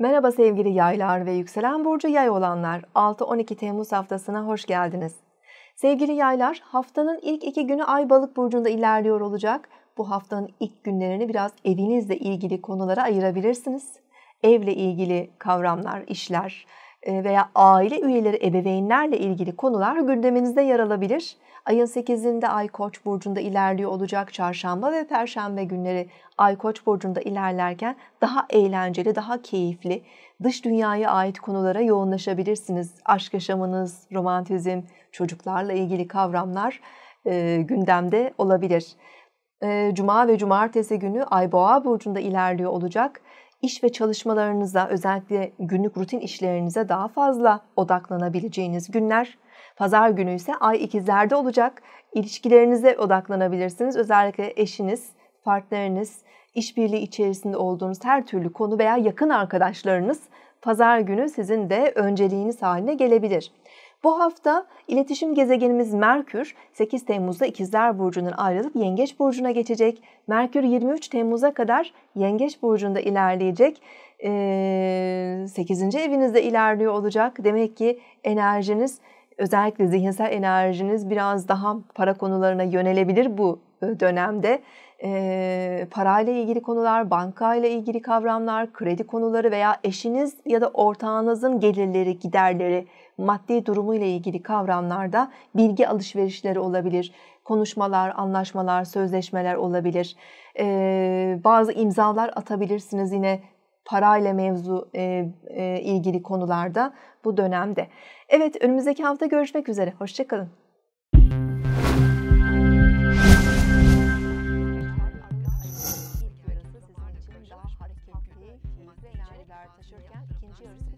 Merhaba sevgili yaylar ve yükselen burcu yay olanlar. 6-12 Temmuz haftasına hoş geldiniz. Sevgili yaylar, haftanın ilk iki günü Ay Balık burcunda ilerliyor olacak. Bu haftanın ilk günlerini biraz evinizle ilgili konulara ayırabilirsiniz. Evle ilgili kavramlar, işler veya aile üyeleri, ebeveynlerle ilgili konular gündeminizde yer alabilir. Ayın 8'inde Ay Koç burcunda ilerliyor olacak. Çarşamba ve Perşembe günleri Ay Koç burcunda ilerlerken daha eğlenceli, daha keyifli, dış dünyaya ait konulara yoğunlaşabilirsiniz. Aşk yaşamınız, romantizm, çocuklarla ilgili kavramlar e, gündemde olabilir. E, Cuma ve Cumartesi günü Ay Boğa burcunda ilerliyor olacak. İş ve çalışmalarınıza, özellikle günlük rutin işlerinize daha fazla odaklanabileceğiniz günler. Pazar günü ise ay ikizlerde olacak. İlişkilerinize odaklanabilirsiniz. Özellikle eşiniz, partneriniz, işbirliği içerisinde olduğunuz her türlü konu veya yakın arkadaşlarınız pazar günü sizin de önceliğiniz haline gelebilir. Bu hafta iletişim gezegenimiz Merkür 8 Temmuz'da İkizler Burcu'ndan ayrılıp Yengeç Burcu'na geçecek. Merkür 23 Temmuz'a kadar Yengeç Burcu'nda ilerleyecek. 8. evinizde ilerliyor olacak. Demek ki enerjiniz özellikle zihinsel enerjiniz biraz daha para konularına yönelebilir bu dönemde. E, parayla ilgili konular, banka ile ilgili kavramlar, kredi konuları veya eşiniz ya da ortağınızın gelirleri, giderleri, maddi durumu ile ilgili kavramlarda bilgi alışverişleri olabilir. Konuşmalar, anlaşmalar, sözleşmeler olabilir. E, bazı imzalar atabilirsiniz yine parayla mevzu e, e, ilgili konularda bu dönemde. Evet önümüzdeki hafta görüşmek üzere. Hoşçakalın. Taşırken ikinci yarısı